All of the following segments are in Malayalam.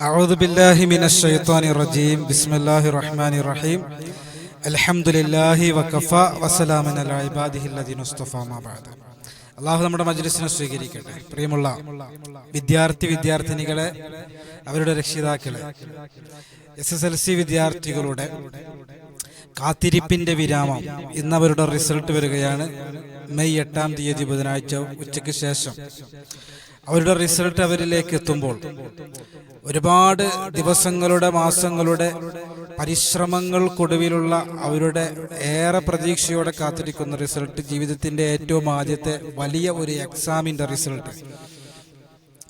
أعوذ بالله من الشيطان الرجيم بسم الله الرحمن الرحيم الحمد لله وكفى وسلام على عباده الذين اصطفى ما بعد അള്ളാഹു നമ്മുടെ മജ്ലിസിനെ സ്വീകരിക്കട്ടെ പ്രിയമുള്ള വിദ്യാർത്ഥി വിദ്യാർത്ഥിനികളെ അവരുടെ രക്ഷിതാക്കളെ എസ് എസ് എൽ സി വിദ്യാർത്ഥികളുടെ കാത്തിരിപ്പിന്റെ വിരാമം ഇന്ന് അവരുടെ റിസൾട്ട് വരികയാണ് മെയ് എട്ടാം തീയതി ബുധനാഴ്ച ഉച്ചയ്ക്ക് ശേഷം അവരുടെ റിസൾട്ട് അവരിലേക്ക് എത്തുമ്പോൾ ഒരുപാട് ദിവസങ്ങളുടെ മാസങ്ങളുടെ പരിശ്രമങ്ങൾക്കൊടുവിലുള്ള അവരുടെ ഏറെ പ്രതീക്ഷയോടെ കാത്തിരിക്കുന്ന റിസൾട്ട് ജീവിതത്തിന്റെ ഏറ്റവും ആദ്യത്തെ വലിയ ഒരു എക്സാമിന്റെ റിസൾട്ട്.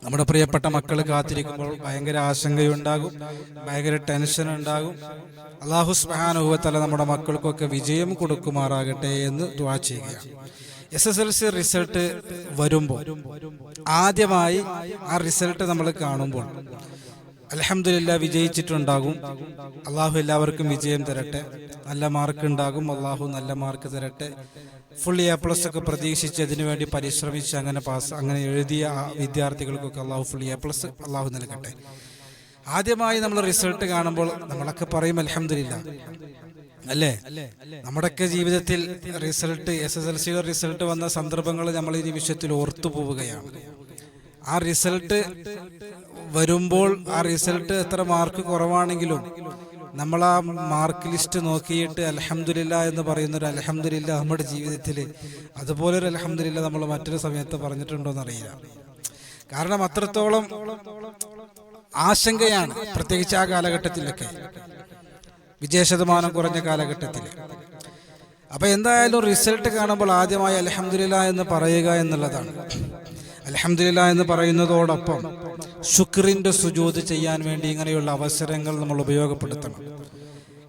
നമ്മുടെ പ്രിയപ്പെട്ട മക്കൾ കാത്തിരിക്കുമ്പോൾ ഭയങ്കര ആശങ്കയുണ്ടാകും ഭയങ്കര ടെൻഷൻ ഉണ്ടാകും അള്ളാഹു സ്മഹാനുഭവത്തല നമ്മുടെ മക്കൾക്കൊക്കെ വിജയം കൊടുക്കുമാറാകട്ടെ എന്ന് ദ്വാ ചെയ്യുകയാണ്. S S L C result വരുമ്പോൾ ആദ്യമായി ആ റിസൾട്ട് നമ്മൾ കാണുമ്പോൾ അലഹമില്ല വിജയിച്ചിട്ടുണ്ടാകും. അള്ളാഹു എല്ലാവർക്കും വിജയം തരട്ടെ. നല്ല മാർക്ക് ഉണ്ടാകും. അള്ളാഹു നല്ല മാർക്ക് തരട്ടെ. ഫുൾ എ പ്ലസ് ഒക്കെ പ്രതീക്ഷിച്ച് അതിനുവേണ്ടി പരിശ്രമിച്ച് അങ്ങനെ പാസ് അങ്ങനെ എഴുതിയ വിദ്യാർത്ഥികൾക്കൊക്കെ അള്ളാഹു ഫുൾ എ പ്ലസ് അള്ളാഹു നൽകട്ടെ. ആദ്യമായി നമ്മൾ റിസൾട്ട് കാണുമ്പോൾ നമ്മളൊക്കെ പറയും അലഹമില്ല അല്ലേ? നമ്മുടെയൊക്കെ ജീവിതത്തിൽ result S S L C result വന്ന സന്ദർഭങ്ങൾ നമ്മൾ ഈ നിമിഷത്തിൽ ഓർത്തു പോവുകയാണ്. ആ റിസൾട്ട് വരുമ്പോൾ ആ റിസൾട്ട് എത്ര മാർക്ക് കുറവാണെങ്കിലും നമ്മൾ ആ മാർക്ക് ലിസ്റ്റ് നോക്കിയിട്ട് അലഹമില്ല എന്ന് പറയുന്ന ഒരു അലഹമില്ല നമ്മുടെ ജീവിതത്തിൽ അതുപോലെ ഒരു അലഹമില്ല നമ്മൾ മറ്റൊരു സമയത്ത് പറഞ്ഞിട്ടുണ്ടോ എന്നറിയില്ല കാരണം അത്രത്തോളം ആശങ്കയാണ് പ്രത്യേകിച്ച് ആ കാലഘട്ടത്തിലൊക്കെ. വിജയശതമാനം കുറഞ്ഞ കാലഘട്ടത്തിൽ അപ്പൊ എന്തായാലും റിസൾട്ട് കാണുമ്പോൾ ആദ്യമായി അലഹമില്ല എന്ന് പറയുക എന്നുള്ളതാണ്. അലഹമില്ല എന്ന് പറയുന്നതോടൊപ്പം ശുക്രിന്റെ സുജൂത് ചെയ്യാൻ വേണ്ടി ഇങ്ങനെയുള്ള അവസരങ്ങൾ നമ്മൾ ഉപയോഗപ്പെടുത്തണം.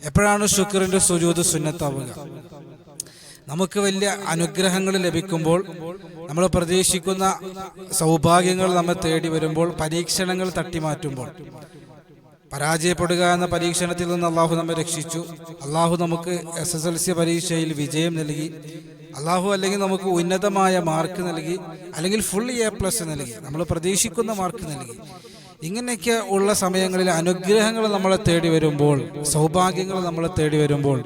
എപ്പോഴാണ് ശുക്രിന്റെ സുജൂത് സുന്നത്താവുക? നമുക്ക് വലിയ അനുഗ്രഹങ്ങൾ ലഭിക്കുമ്പോൾ നമ്മൾ പ്രതീക്ഷിക്കുന്ന സൗഭാഗ്യങ്ങൾ നമ്മെ തേടി വരുമ്പോൾ പരീക്ഷണങ്ങൾ തട്ടിമാറ്റുമ്പോൾ. പരാജയപ്പെടുക എന്ന പരീക്ഷണത്തിൽ നിന്ന് അള്ളാഹു നമ്മെ രക്ഷിച്ചു. അള്ളാഹു നമുക്ക് എസ് എസ് എൽ സി പരീക്ഷയിൽ വിജയം നൽകി. അള്ളാഹു അല്ലെങ്കിൽ നമുക്ക് ഉന്നതമായ മാർക്ക് നൽകി അല്ലെങ്കിൽ ഫുൾ എ പ്ലസ് നൽകി നമ്മൾ പ്രതീക്ഷിക്കുന്ന മാർക്ക് നൽകി. ഇങ്ങനെയൊക്കെ ഉള്ള സമയങ്ങളിൽ അനുഗ്രഹങ്ങൾ നമ്മളെ തേടി വരുമ്പോൾ സൗഭാഗ്യങ്ങൾ നമ്മളെ തേടി വരുമ്പോൾ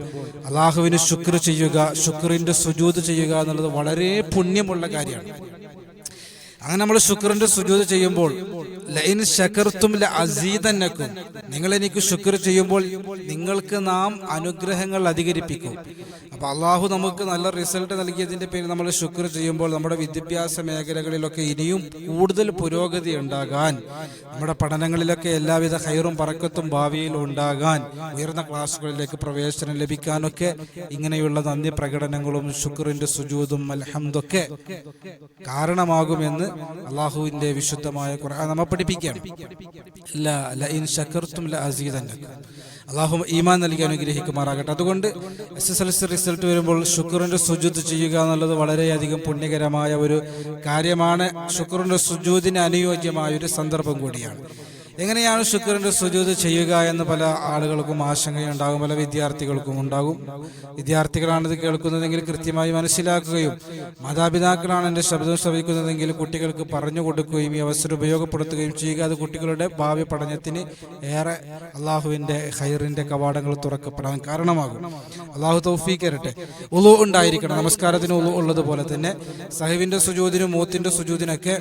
അള്ളാഹുവിന് ശുക്ർ ചെയ്യുക ശുക്രിന്റെ സുജൂത് ചെയ്യുക എന്നുള്ളത് വളരെ പുണ്യമുള്ള കാര്യമാണ്. അങ്ങനെ നമ്മൾ ശുക്രന്റെ സുജൂത് ചെയ്യുമ്പോൾ നിങ്ങൾ എനിക്ക് ശുക്ർ ചെയ്യുമ്പോൾ നിങ്ങൾക്ക് നാം അനുഗ്രഹങ്ങൾ അധികരിപ്പിക്കും. അപ്പൊ അള്ളാഹു നമുക്ക് നല്ല റിസൾട്ട് നൽകിയതിന്റെ പേരിൽ നമ്മൾ ശുക്ർ ചെയ്യുമ്പോൾ നമ്മുടെ വിദ്യാഭ്യാസ മേഖലകളിലൊക്കെ ഇനിയും കൂടുതൽ പുരോഗതി ഉണ്ടാകാൻ നമ്മുടെ പഠനങ്ങളിലൊക്കെ എല്ലാവിധ ഹൈറും പറക്കത്തും ഭാവിയിൽ ഉണ്ടാകാൻ ഉയർന്ന ക്ലാസ്സുകളിലേക്ക് പ്രവേശനം ലഭിക്കാനൊക്കെ ഇങ്ങനെയുള്ള നന്ദി പ്രകടനങ്ങളും ശുക്റിന്റെ സുജൂതും അൽഹംദൊക്കെ കാരണമാകുമെന്ന് അള്ളാഹുവിന്റെ വിശുദ്ധമായ ഖുർആൻ നമ്മെ ലഅസീദന്നക്കും അള്ളാഹു ഈമാൻ നൽകി അനുഗ്രഹിക്കുമാറാകട്ടെ. അതുകൊണ്ട് S S L C result വരുമ്പോൾ ശുക്രന്റെ സുജൂത്ത് ചെയ്യുക എന്നുള്ളത് വളരെയധികം പുണ്യകരമായ ഒരു കാര്യമാണ്. ശുക്രന്റെ സുജൂതിന് അനുയോജ്യമായ ഒരു സന്ദർഭം കൂടിയാണ്. എങ്ങനെയാണ് ശുക്രന്റെ സുജൂത് ചെയ്യുക എന്ന് പല ആളുകൾക്കും ആശങ്കയുണ്ടാകും പല വിദ്യാർത്ഥികൾക്കും ഉണ്ടാകും. വിദ്യാർത്ഥികളാണ് ഇത് കേൾക്കുന്നതെങ്കിൽ കൃത്യമായി മനസ്സിലാക്കുകയും മാതാപിതാക്കളാണ് എന്റെ ശബ്ദം ശ്രവിക്കുന്നതെങ്കിൽ കുട്ടികൾക്ക് പറഞ്ഞു കൊടുക്കുകയും ഈ അവസരം ഉപയോഗപ്പെടുത്തുകയും ചെയ്യുക. അത് കുട്ടികളുടെ ഭാവി പഠനത്തിന് ഏറെ അള്ളാഹുവിന്റെ ഹൈറിന്റെ കവാടങ്ങൾ തുറക്കപ്പെടാൻ കാരണമാകും. അള്ളാഹു തൗഫീക്കരട്ടെ ഉളു ഉണ്ടായിരിക്കണം. നമസ്കാരത്തിന് ഉളു ഉള്ളതുപോലെ തന്നെ സഹിബിന്റെ സുജൂതിനും മൂത്തിന്റെ സുജൂതിനൊക്കെ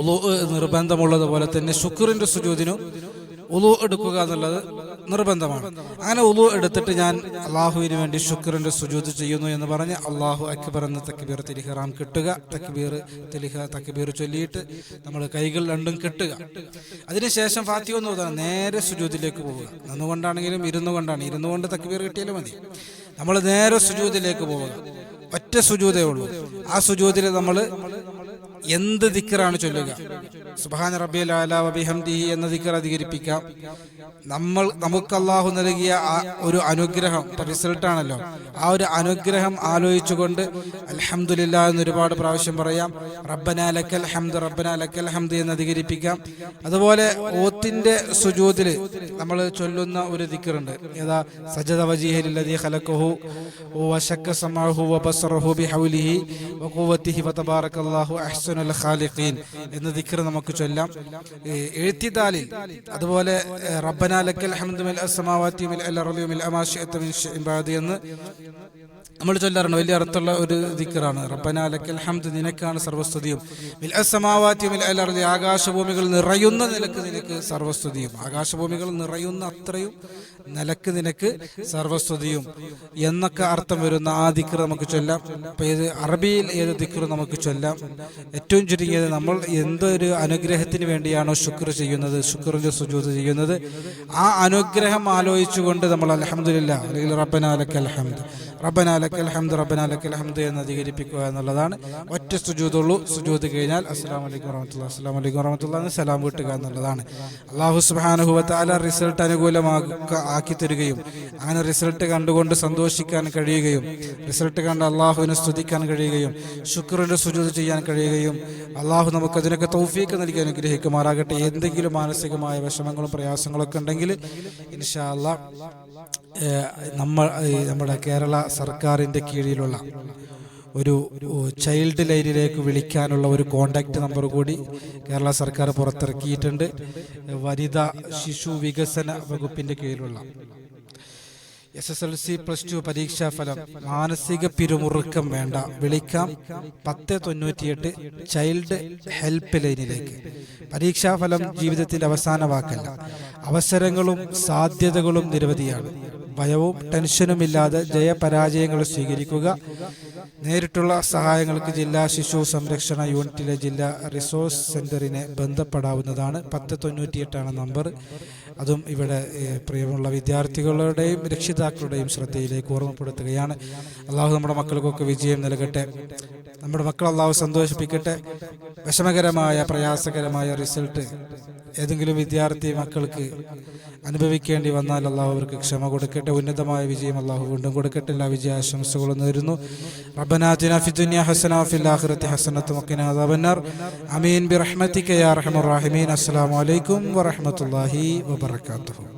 ഉളു നിർബന്ധമുള്ളതുപോലെ തന്നെ ശുക്രിന്റെ സുജൂതിനും ഉളു എടുക്കുക എന്നുള്ളത് നിർബന്ധമാണ്. അങ്ങനെ ഉളു എടുത്തിട്ട് ഞാൻ അള്ളാഹുവിന് വേണ്ടി ശുക്രന്റെ സുജൂത് ചെയ്യുന്നു എന്ന് പറഞ്ഞ് അള്ളാഹു അക്ബർ എന്ന തക്ബീർ തിരിഹറാം കിട്ടുക. തക്ബീർ തിലിഹ തക്ബീർ ചൊല്ലിയിട്ട് നമ്മൾ കൈകൾ രണ്ടും കിട്ടുക. അതിനുശേഷം ഫാത്തി ഒന്ന് ഓതാൻ നേരെ സുജൂതിലേക്ക് പോവുക. നിന്നുകൊണ്ടാണെങ്കിലും ഇരുന്നു കൊണ്ടാണ്. ഇരുന്നു കൊണ്ട് തക്ബീർ കിട്ടിയാലും മതി. നമ്മൾ നേരെ സുജൂതിലേക്ക് പോവുക. ഒറ്റ സുജൂതേ ഉള്ളൂ. ആ സുജൂതിൽ നമ്മൾ എന്ത് ദിക്കറാണ് ചൊല്ലുക? സുബാന റബ്ബിൽ അലാബിഹംദിഹി എന്ന ദിക്കർ അധികരിപ്പിക്കാം. നമ്മൾ നമുക്ക് അള്ളാഹു നൽകിയ ആ ഒരു അനുഗ്രഹം റിസൾട്ടാണല്ലോ ആ ഒരു അനുഗ്രഹം ആലോചിച്ചുകൊണ്ട് അൽഹംദുലില്ല എന്ന് ഒരുപാട് പ്രാവശ്യം പറയാം. റബ്ബന ലക്കൽ ഹംദ് റബ്ബന ലക്കൽ ഹംദ് എന്ന് അധികരിപ്പിക്കാം. അതുപോലെ ഓത്തിന്റെ സുജൂതിൽ നമ്മൾ ചൊല്ലുന്ന ഒരു ദിക്കറുണ്ട് ഏതാ? സജദ വജീഹലില്ലതി ഖലഖഹു വബസറഹു ബിഹൗലിഹി ഖാലിഖീൻ എന്ന ദിക്കർ നമുക്ക് ചൊല്ലാം. എഴുത്തിതാലിൽ അതുപോലെ റബ്ബന ലക്കൽ ഹംദു മിൽ അസ്സമാവാതി മിൽ അൽ അർളി മിൽ അമാശിഅത മിൻ ശൈഇൻ ബാദി എന്ന് നമ്മൾ ചൊല്ലാറുണ്ട്. വലിയ അർത്ഥമുള്ള ഒരു ദിക്കറാണ് റബ്ബന ഹംദ് നിനക്കാണ് സർവസ്തുതിയും. സമാവാത്യം അർളി ആകാശഭൂമികൾ നിറയുന്ന നിലയ്ക്ക് നിനക്ക് സർവസ്തുതിയും. ആകാശഭൂമികൾ നിറയുന്ന അത്രയും നിലയ്ക്ക് നിനക്ക് സർവസ്തുതിയും. എന്നൊക്കെ അർത്ഥം വരുന്ന ആ ദിക്കർ നമുക്ക് ചൊല്ലാം. അപ്പൊ ഏത് അറബിയിൽ ഏത് ദിക്കർ നമുക്ക് ചൊല്ലാം. ഏറ്റവും ചുരുങ്ങിയത് നമ്മൾ എന്തൊരു അനുഗ്രഹത്തിന് വേണ്ടിയാണോ ശുക്ർ ചെയ്യുന്നത് ശുക്റിന്റെ സുജൂത് ചെയ്യുന്നത്. ആ അനുഗ്രഹം ആലോചിച്ചുകൊണ്ട് നമ്മൾ അലഹമില്ല അല്ലെങ്കിൽ റബ്ബന ലക്കൽ ഹംദ്. ലക്കൽ റബ്ബന എന്ന് അധികരിപ്പിക്കുക എന്നുള്ളതാണ്. ഒറ്റ സുജൂതുള്ളൂ. സുജൂത് കഴിഞ്ഞാൽ അസ്സാം വലൈക്കും വറഹമത്തുള്ള അസ്സാം വലൈക്കും വറഹമത്തുള്ള എന്ന് സലാം വീട്ടുക എന്നുള്ളതാണ്. അള്ളാഹു സുബാനുഹുവത്താല റിസൾട്ട് അനുകൂലമാക്ക ആക്കി തരികയും അങ്ങനെ റിസൾട്ട് കണ്ടുകൊണ്ട് സന്തോഷിക്കാൻ കഴിയുകയും റിസൾട്ട് കണ്ട് അള്ളാഹുവിനെ സ്തുതിക്കാൻ കഴിയുകയും ശുക്രന്റെ സുജൂത് ചെയ്യാൻ കഴിയുകയും അള്ളാഹു നമുക്ക് അതിനൊക്കെ തൗഫീക്ക് നൽകി അനുഗ്രഹിക്കുമാറാകട്ടെ. എന്തെങ്കിലും മാനസികമായ വിഷമങ്ങളും പ്രയാസങ്ങളൊക്കെ ഉണ്ടെങ്കിൽ ഇൻഷാ അള്ളാഹ് നമ്മൾ നമ്മുടെ കേരള സർക്കാരിന്റെ കീഴിലുള്ള ഒരു ചൈൽഡ് ലൈനിലേക്ക് വിളിക്കാനുള്ള ഒരു കോണ്ടാക്റ്റ് നമ്പർ കൂടി കേരള സർക്കാർ പുറത്തിറക്കിയിട്ടുണ്ട്. വനിതാ ശിശു വികസന വകുപ്പിന്റെ കീഴിലുള്ള. S S L C plus two പരീക്ഷാ ഫലം. മാനസിക പിരിമുറുക്കം വേണ്ട. വിളിക്കാം. പത്ത് തൊണ്ണൂറ്റിയെട്ട് ചൈൽഡ് ഹെൽപ്പ് ലൈനിലേക്ക്. പരീക്ഷാഫലം ജീവിതത്തിന്റെ അവസാന വാക്കല്ല അവസരങ്ങളും സാധ്യതകളും നിരവധിയാണ്. ഭയവും ടെൻഷനുമില്ലാതെ ജയപരാജയങ്ങൾ സ്വീകരിക്കുക. നേരിട്ടുള്ള സഹായങ്ങൾക്ക് ജില്ലാ ശിശു സംരക്ഷണ യൂണിറ്റിലെ ജില്ലാ റിസോഴ്സ് സെന്ററിനെ ബന്ധപ്പെടാവുന്നതാണ്. പത്ത് തൊണ്ണൂറ്റിയെട്ടാണ് നമ്പർ. അതും ഇവിടെ പ്രിയമുള്ള വിദ്യാർത്ഥികളുടെയും രക്ഷിതാക്കളുടെയും ശ്രദ്ധയിലേക്ക് ഓർമ്മപ്പെടുത്തുകയാണ്. അള്ളാഹു നമ്മുടെ മക്കൾക്കൊക്കെ വിജയം നൽകട്ടെ. നമ്മുടെ മക്കൾ അള്ളാഹു സന്തോഷിപ്പിക്കട്ടെ. വിഷമകരമായ പ്രയാസകരമായ റിസൾട്ട് ഏതെങ്കിലും വിദ്യാർത്ഥി മക്കൾക്ക് അനുഭവിക്കേണ്ടി വന്നാൽ അള്ളാഹു അവർക്ക് ക്ഷമ കൊടുക്കട്ടെ. ഉന്നതമായ വിജയം അള്ളാഹു വീണ്ടും കൊടുക്കട്ടെ. എല്ലാ വിജയാശംസകളും നേരുന്നു. റബ്ബനാതിന ഫിദുനിയ ഹസന ഫിൽ ആഖിറതി ഹസനത്തും വഖിന അദാബന്നാർ അമീൻ ബിറഹ്മതിക യാ അർഹമർ റഹീമീൻ. അസ്സലാമു അലൈക്കും വറഹ്മത്തുള്ളാഹി വബറകാതുഹു.